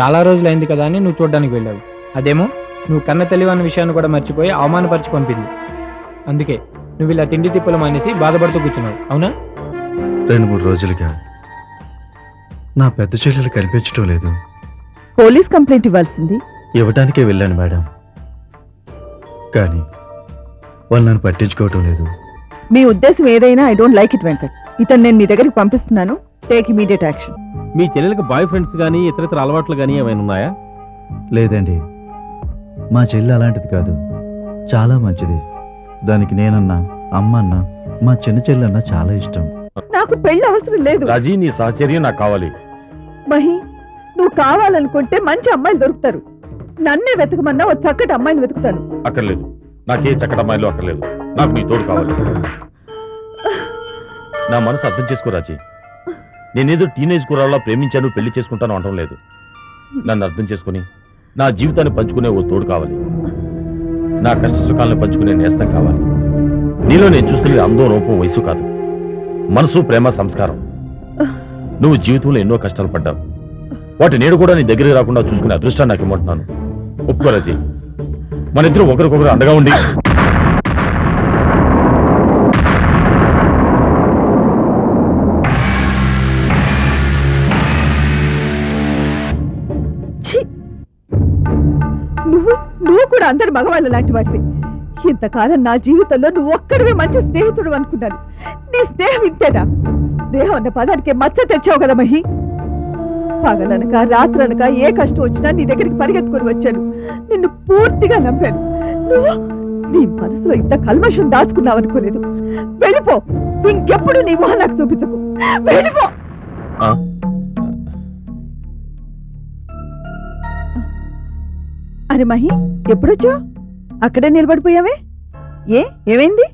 చాలా రోజులైంది కదా అని నువ్వు చూడడానికి వెళ్ళావు. అదేమో నువ్వు కన్న తెలివి అన్న విషయాన్ని కూడా మర్చిపోయి అవమానపరిచి పంపింది. అందుకే నువ్వు ఇలా తిండి తిప్పలు మానేసి బాధపడుతూ కూర్చున్నావు అవునా? రెండు మూడు రోజులుగా నా పెద్ద చెల్లెలు కనిపించడం లేదు. పోలీస్ కంప్లైంట్ ఇవ్వాల్సింది. ఇవ్వటానికే వెళ్ళాను మేడం. కానీ వాళ్ళు నన్ను పట్టించుకోవటం లేదు. మీ ఉద్దేశం ఏదైనా I don't like it Venkat. ఇతను నేను నీ దగ్గరికి పంపిస్తున్నాను. Take immediate action. మీ చెల్లెలకు బాయ్ ఫ్రెండ్స్ కానీ ఇతరితర అలవాట్లు కానీ ఏమైనా ఉన్నాయా? లేదండి. మా చెల్లి అలాంటిది కాదు. చాలా మంచిది. దానికి నేనన్నా అమ్మన్నా మా చిన్న చెల్లెన్నా చాలా ఇష్టం. నాకు పెళ్ళి అవసరం లేదు. రాజీ నీ సహచర్యం నాకు కావాలి. మహి నువ్వు కావాలనుకుంటే మంచి అమ్మాయిలు దొరుకుతారు. నన్నే వెతకమన్నా ఓ చక్కటి అమ్మాయిని వెతుకుతాను. అక్కర్లేదు. నాకే చక్కటి అమ్మాయిలు అక్కర్లేదు. నాకు నీ తోడు కావాలి. నా మనసు అర్థం చేసుకో రాజీ. నేనేదో టీనేజ్ కురాల్లో ప్రేమించాను పెళ్ళి చేసుకుంటాను అనడం లేదు. నన్ను అర్థం చేసుకుని నా జీవితాన్ని పంచుకునే ఓ తోడు కావాలి. నా కష్ట సుఖాలను పంచుకునే నేస్తం కావాలి. నీలో నేను చూస్తున్నది అందం రూపం వయసు కాదు. మనసు ప్రేమ సంస్కారం. నువ్వు జీవితంలో ఎన్నో కష్టాలు పడ్డావు. వాటి నేడు కూడా నీ దగ్గరికి రాకుండా చూసుకునే అదృష్టాన్ని నాకు ఇమ్మంటున్నాను ఒప్పుకోరాజీ మన ఇద్దరు ఒకరికొకరు అండగా ఉండి అందరు మగవాళ్ళ లాంటి వాడివి. ఇంతకాలం నా జీవితంలో నువ్వు ఒక్కడివే మంచి స్నేహితుడు అనుకున్నాను. నీ స్నేహం ఇంతేనా? స్నేహం అన్న పదానికి మచ్చ తెచ్చావు కదా మహి. పగలనక రాత్రనక ఏ కష్టం వచ్చినా నీ దగ్గరికి పరిగెత్తుకొని వచ్చాను. నిన్ను పూర్తిగా నమ్మాను. నువ్వు నీ మనసులో ఇంత కల్మషం దాచుకున్నావు అనుకోలేదు వెళ్ళిపో. ఇంకెప్పుడు నీ మొహం నాకు చూపించకు. వెళ్ళిపో. అరే మహి ఎప్పుడొచ్చా అక్కడే నిలబడిపోయావే? ఏ ఏమైంది?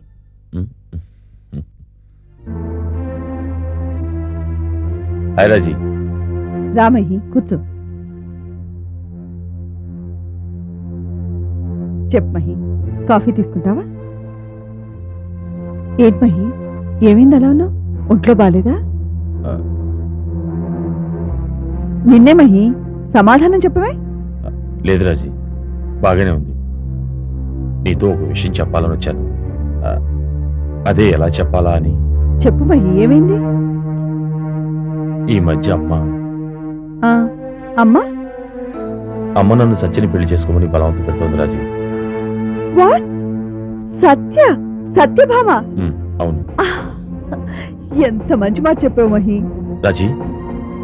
హాయ్ రాజీ. రామహి కూర్చో. చెప్పు మహి కాఫీ తీసుకుంటావా? ఏంటి మహి ఏమైంది అలా ఉన్నావు? ఒంట్లో బాలేదా. నిన్నే మహి సమాధానం చెప్పవే? లేదు రాజీ. బాగానే ఉంది. నీతో ఒక విషయం చెప్పాలని వచ్చాను అదే ఎలా చెప్పాలా అని? చెప్పు ఏమైంది? ఈ మధ్య అమ్మ. అమ్మా? అమ్మ నన్ను సత్యని పెళ్ళి చేసుకోమని బలవంత పెడుతోంది రాజీ. సత్య? సత్యభామ? అవును! ఎంత మంచి మాట చెప్పావు మహి. రాజీ.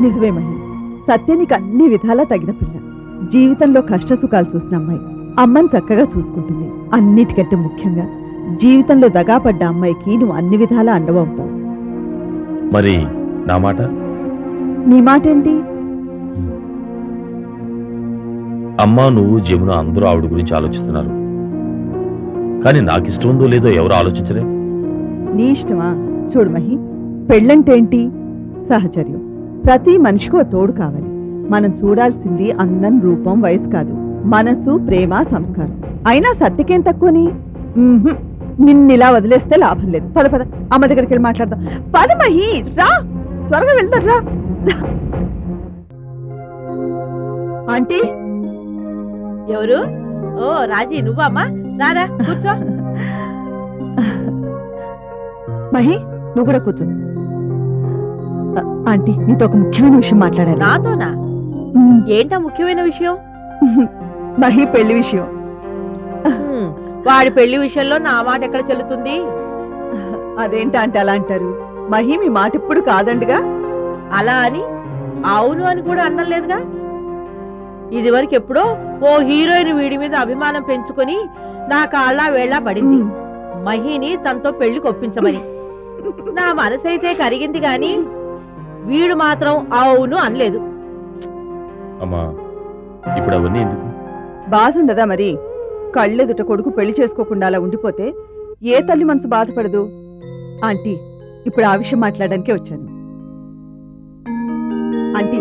నిజమే మహి. సత్య నీకు అన్ని విధాలా తగిన పిల్ల. జీవితంలో కష్ట సుఖాలు చూసిన అమ్మాయి అమ్మని చక్కగా చూసుకుంటుంది. అన్నిటికంటే ముఖ్యంగా జీవితంలో దగాపడ్డ అమ్మాయికి నువ్వు అన్ని విధాలా అండవవుతావు మరి నా మాట? నీ మాట ఏంటి? అమ్మ నువ్వు జమున అందరూ ఆవిడ గురించి ఆలోచిస్తున్నారు. కానీ నాకు ఇష్టం ఉందో లేదో ఎవరు ఆలోచించరే నీ ఇష్టమా? చూడు మహి పెళ్ళంటే ఏంటి సహచర్యం. ప్రతి మనిషికి తోడు కావాలి. మనం చూడాల్సింది అందం రూపం వయసు కాదు. మనసు ప్రేమ సంస్కారం. అయినా సత్యకేం తక్కువని. నిన్నిలా వదిలేస్తే లాభం లేదు. పద పద. అమ్మ దగ్గరికి వెళ్ళి మాట్లాడదాం. పద మహి రా. త్వరగా వెళ్దాం రా. ఆంటీ? ఎవరు? ఓ రాజీ నువ్వా అమ్మా? రారా కూర్చో. మహి నువ్వు కూడా కూర్చో. ఆంటీ నీతో ఒక ముఖ్యమైన విషయం మాట్లాడాలి. నాతోనా. ఏంటా ముఖ్యమైన విషయం? మహి పెళ్ళి విషయం. వాడి పెళ్ళి విషయంలో నా మాట ఎక్కడ చెల్లుతుంది? అదేంట అంటే అలా అంటారు? మహి మీ మాట ఇప్పుడు కాదండిగా? అలా అని? అవును అని కూడా అన్నం లేదుగా? ఇది వరకు ఎప్పుడో ఓ హీరోయిన్ వీడి మీద అభిమానం పెంచుకొని నా కాళ్ళ వేళ పడింది. మహిని తనతో పెళ్ళి కొప్పించమని. నా మనసైతే కరిగింది గాని వీడు మాత్రం అవును అనలేదు. అమ్మా ఇప్పుడు అవన్నీ ఎందుకు? బాధ ఉండదా మరి? కళ్ళెదుట కొడుకు పెళ్ళి చేసుకోకుండా అలా ఉండిపోతే ఏ తల్లి మనసు బాధపడదు? ఆంటీ ఇప్పుడు ఆ విషయం మాట్లాడడానికే వచ్చాను. ఆంటీ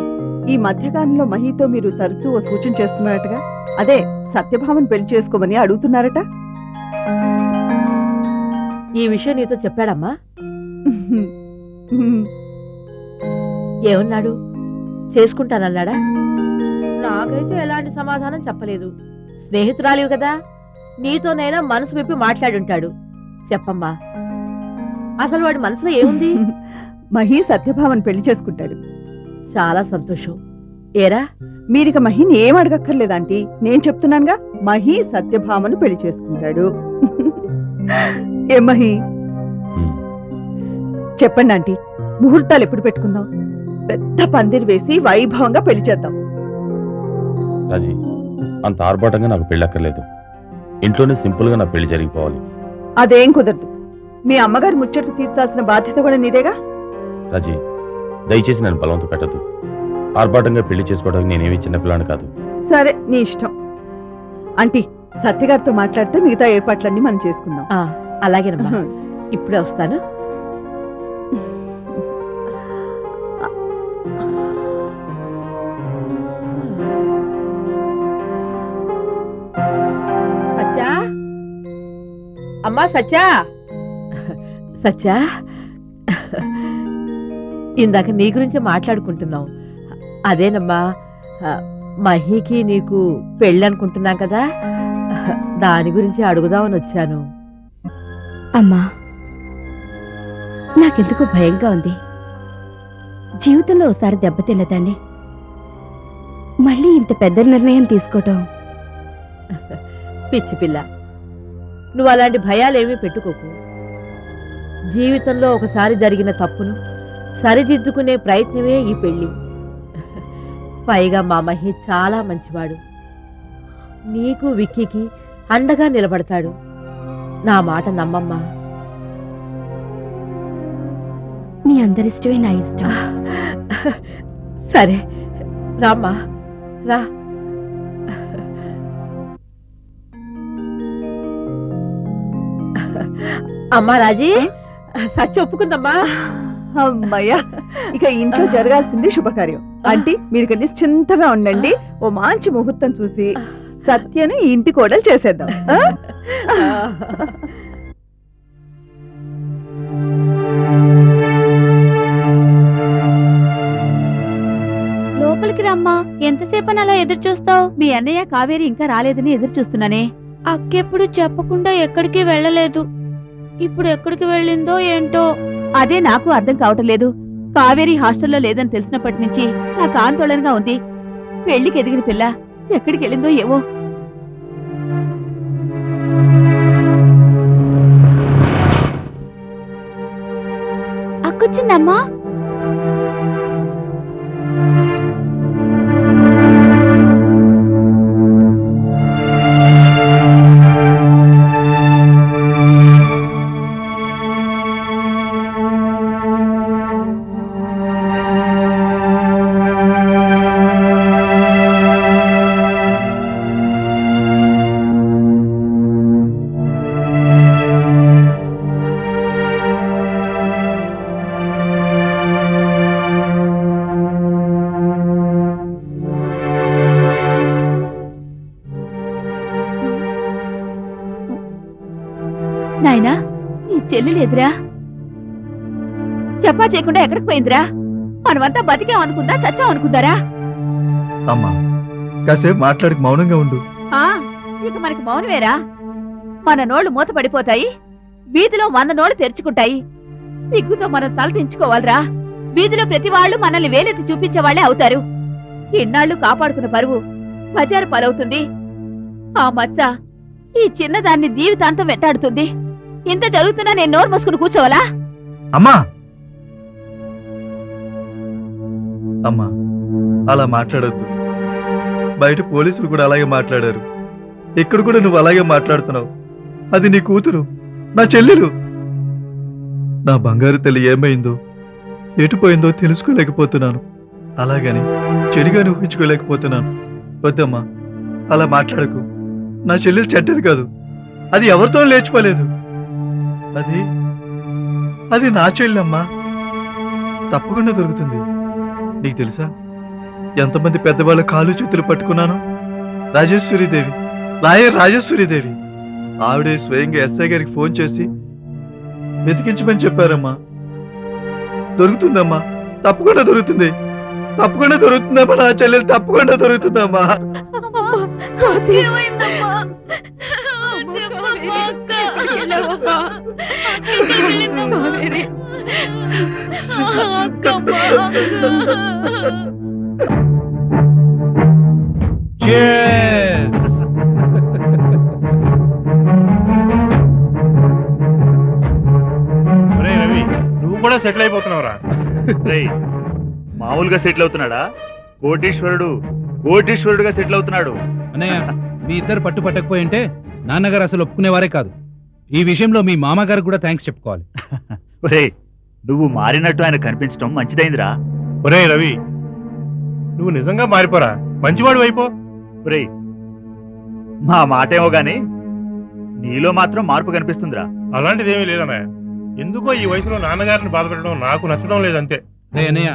ఈ మధ్యకాలంలో మహితో మీరు తరచూ ఓ సూచన చేస్తున్నారటగా? అదే సత్యభామను పెళ్ళి చేసుకోమని అడుగుతున్నారట? ఈ విషయం నీతో చెప్పాడమ్మా. ఏమన్నాడు? చేసుకుంటానన్నాడా? నాకైతే ఎలాంటి సమాధానం చెప్పలేదు. స్నేహితురాలివి కదా నీతోనైనా మనసు విప్పి మాట్లాడుంటాడు. చెప్పమ్మా. అసలు వాడి మనసులో ఏముంది? మహి సత్యభామను పెళ్ళి చేసుకుంటాడు. చాలా సంతోషం. ఏరా? మీరిక మహిని ఏం అడగక్కర్లేదు ఆంటీ. నేను చెప్తున్నానుగా మహి సత్యభామను పెళ్ళి చేసుకుంటాడు. ఏ మహి. చెప్పండి ఆంటీ. ముహూర్తాలు ఎప్పుడు పెట్టుకుందాం? పెద్ద పందిరి వేసి వైభవంగా పెళ్ళి చేద్దాం. రాజీ అంత ఆర్భాటంగా నాకు పెళ్ళక్కర్లేదు. ఇంట్లోనే సింపుల్గా నా పెళ్ళి జరిగిపోవాలి. అదేం కుదరదు. మీ అమ్మగారి ముచ్చట్లు తీర్చాల్సిన బాధ్యత కూడా నీదేగా? రాజీ దయచేసి నన్ను బలవంత పెట్టద్దు. ఆర్భాటంగా పెళ్ళి చేసుకోవడానికి నేనేమి చిన్నపిల్లాని కాదు. సరే నీ ఇష్టం. ఆంటీ సత్యగారితో మాట్లాడితే మిగతా ఏర్పాట్లన్నీ మనం చేసుకుందాం. ఆ, అలాగేనమ్మా. ఇప్పుడే వస్తాను. అమ్మా సత్యా? సత్యా? ఇందాక నీ గురించి మాట్లాడుకుంటున్నాం. అదేనమ్మా మహీకి నీకు పెళ్ళి అనుకుంటున్నాం కదా దాని గురించి అడుగుదామని వచ్చాను. అమ్మా నాకెందుకు భయంగా ఉంది. జీవితంలో ఒకసారి దెబ్బతిన్నదాన్ని మళ్ళీ ఇంత పెద్ద నిర్ణయం తీసుకోవటం. పిచ్చి పిల్ల. నువ్వు అలాంటి భయాలేమీ పెట్టుకోకు. జీవితంలో ఒకసారి జరిగిన తప్పును సరిదిద్దుకునే ప్రయత్నమే ఈ పెళ్ళి పైగా మా మహి చాలా మంచివాడు. నీకు విక్కీకి అండగా నిలబడతాడు. నా మాట నమ్మమ్మా. మీ అందరిష్టమే నా ఇష్టం. సరే రామ్మా. రా. అమ్మా రాజీ. సత్య ఒప్పుకుందమ్మా. అమ్మయ్యా ఇక ఇంట్లో జరగాల్సింది శుభకార్యం. ఆంటీ మీరు నిశ్చింతగా ఉండండి. ఓ మంచి ముహూర్తం చూసి సత్యను ఇంటి కోడలు చేసేద్దాం? లోపలికి రమ్మా. ఎంతసేపు అలా ఎదురు చూస్తావు? మీ అన్నయ్య కావేరి ఇంకా రాలేదని ఎదురు చూస్తున్నానే. అక్కెప్పుడు చెప్పకుండా ఎక్కడికి వెళ్ళలేదు. ఇప్పుడు ఎక్కడికి వెళ్ళిందో ఏంటో? అదే నాకు అర్థం కావటం లేదు. కావేరి హాస్టల్లో లేదని తెలిసినప్పటి నుంచి నాకు ఆందోళనగా ఉంది. పెళ్ళికి ఎదిగిన పిల్ల ఎక్కడికి వెళ్ళిందో ఏవో అక్కొచ్చిందమ్మా. లేదురా. చెప్పా చేయకుండా ఎక్కడికి పోయిందిరా? మనమంతా బతికాం అనుకుందా చచ్చాం అనుకుందారా అమ్మా కాసేపు మాట్లాడికి మౌనంగా ఉండు. ఆ ఇక మనకి మౌనమేరా. మన నోళ్ళు మూత పడిపోతాయి వీధిలో వంద నోళ్ళు తెరుచుకుంటాయి. సిగ్గుతో మనం తల దించుకోవాలిరా. వీధిలో ప్రతి వాళ్ళు మనల్ని వేలెత్తి చూపించే వాళ్ళే అవుతారు. ఇన్నాళ్ళు కాపాడుకున్న పరువు బజారు పాలవుతుంది. ఆ మచ్చ ఈ చిన్నదాన్ని జీవితాంతం వెంటాడుతుంది. ఇంత జరుగుతున్నా నేను నోరు మూసుకుని కూర్చోవాలా? అమ్మా! అమ్మా అలా మాట్లాడొద్దు. బయట పోలీసులు కూడా అలాగే మాట్లాడారు. ఇక్కడ కూడా నువ్వు అలాగే మాట్లాడుతున్నావు. అది నీ కూతురు నా చెల్లెలు. నా బంగారు తల్లి ఏమైందో ఎటుపోయిందో తెలుసుకోలేకపోతున్నాను. అలాగని చెడిగాని ఊహించుకోలేకపోతున్నాను. వద్దమ్మా అలా మాట్లాడకు. నా చెల్లెలు చెడ్డది కాదు. అది ఎవరితో లేచిపోలేదు. అది? అది నా చెల్లెమ్మా. తప్పకుండా దొరుకుతుంది. నీకు తెలుసా? ఎంతమంది పెద్దవాళ్ళ కాలు చేతులు పట్టుకున్నాను? రాజేశ్వరీదేవి లాయర్ రాజేశ్వరీదేవి ఆవిడే స్వయంగా ఎస్ఐ గారికి ఫోన్ చేసి వెతికించమని చెప్పారమ్మా. దొరుకుతుందమ్మా. తప్పకుండా దొరుకుతుంది. తప్పకుండా దొరుకుతుందమ్మా. నా చెల్లెలు తప్పకుండా దొరుకుతుందమ్మా. ఒరేయ్ రవి నువ్వు కూడా సెటిల్ అయిపోతున్నావురా. రేయ్, మామూలుగా సెటిల్ అవుతున్నాడా? కోటీశ్వరుడు కోటీశ్వరుడుగా సెటిల్ అవుతున్నాడు. అన్నయ్య మీ ఇద్దరు పట్టు పట్టకపోయి ఉంటే నాన్నగారు అసలు ఒప్పుకునేవారే కాదు. ఈ విషయంలో మీ మామగారు కూడా థ్యాంక్స్ చెప్పుకోవాలి. ఒరేయ్ నువ్వు మారినట్టు ఆయన కనిపించడం మంచిదైందిరా. ఒరేయ్ రవి నువ్వు నిజంగా మారిపోరా? మంచివాడు అయిపో. ఒరేయ్ మా మాటేమో గాని నీలో మాత్రం మార్పు కనిపిస్తుందిరా. అలాంటిది ఏమీ లేదన్నయ్య. ఎందుకో ఈ వయసులో నాన్నగారిని బాధపెట్టడం నాకు నచ్చడం లేదంతే. రే అన్నయ్య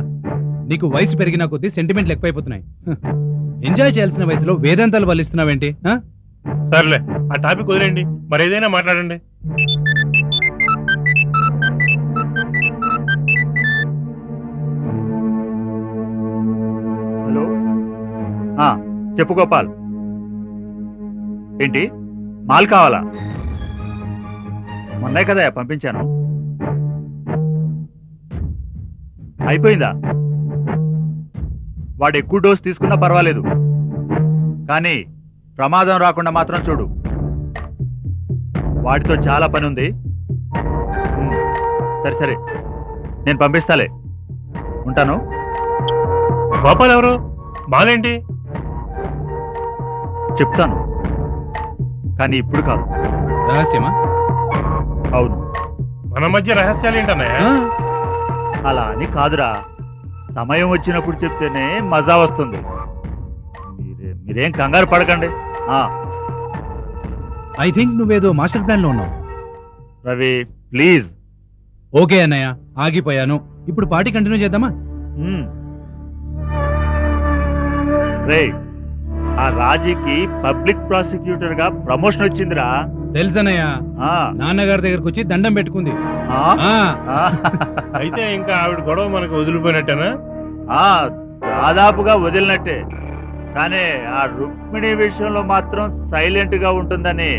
నీకు వయసు పెరిగిన కొద్దీ సెంటిమెంట్లు ఎక్కువైపోతున్నాయి. ఎంజాయ్ చేయాల్సిన వయసులో వేదాంతాలు వల్లిస్తున్నావేంటి? సర్లే ఆ టాపిక్ వదిలేండి మరి ఏదైనా మాట్లాడండి. హలో? ఆ, చెప్పు గోపాల్. ఏంటి? మాల్ కావాలా? మొన్నే కదా పంపించాను. అయిపోయిందా? వాడు ఎక్కువ డోస్ తీసుకున్నా పర్వాలేదు. కానీ ప్రమాదం రాకుండా మాత్రం చూడు. వాడితో చాలా పని ఉంది. సరే సరే. నేను పంపిస్తాలే. ఉంటాను. గోపాల్ ఎవరు? మాలేంటి? చెప్తాను. కానీ ఇప్పుడు కాదు. రహస్యమా? అవును. మన మధ్య రహస్యాలు ఏంటన్నయ్య? ఆ? అలా అని కాదురా. సమయం వచ్చినప్పుడు చెప్తేనే మజా వస్తుంది. మీరే మీరేం కంగారు పడకండి. ఐ థింక్ నువ్వేదో మాస్టర్ ప్లాన్లో ఉన్నావు. రవి ప్లీజ్ ఓకే అన్నయ్య. ఆగిపోయాను. ఇప్పుడు పార్టీ కంటిన్యూ చేద్దామా? ఆ రాజీకి పబ్లిక్ ప్రాసిక్యూటర్గా ప్రమోషన్ వచ్చిందిరా తెలుసన్నయ్య ఆ, నాన్నగారి దగ్గరకు వచ్చి దండం పెట్టుకుంది. ఆ, ఆ. ఆ, అయితే ఇంకా ఆవిడ గొడవ మనకు వదిలిపోయినట్టేనా? ఆ, దాదాపుగా వదిలినట్టే. కానీ ఆ రుక్మిణి విషయంలో మాత్రం సైలెంట్గా ఉంటుందని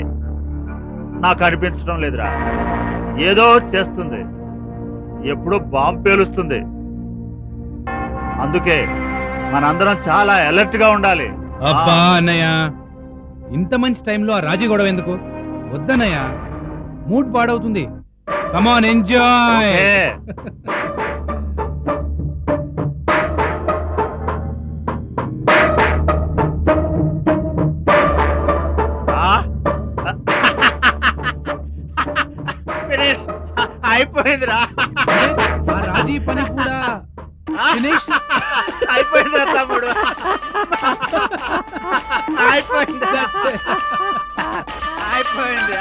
నాకు అనిపించడం లేదురా. ఏదో చేస్తుంది. ఎప్పుడో బాంబు పేలుస్తుంది. అందుకే మనందరం చాలా అలర్ట్గా ఉండాలి. అబ్బా అన్నయ్య ఇంత మంచి టైంలో ఆ రాజీ గొడవ ఎందుకు? వద్దన్నయ్య మూడ్ పాడవుతుంది. కమాన్ ఎంజాయ్ అయిపోయిందిరా. ఆ రాజీ పని కూడా ఫినిష్ అయిపోయిందిరా తమ్ముడు. అయిపోయింది అయిపోయింది.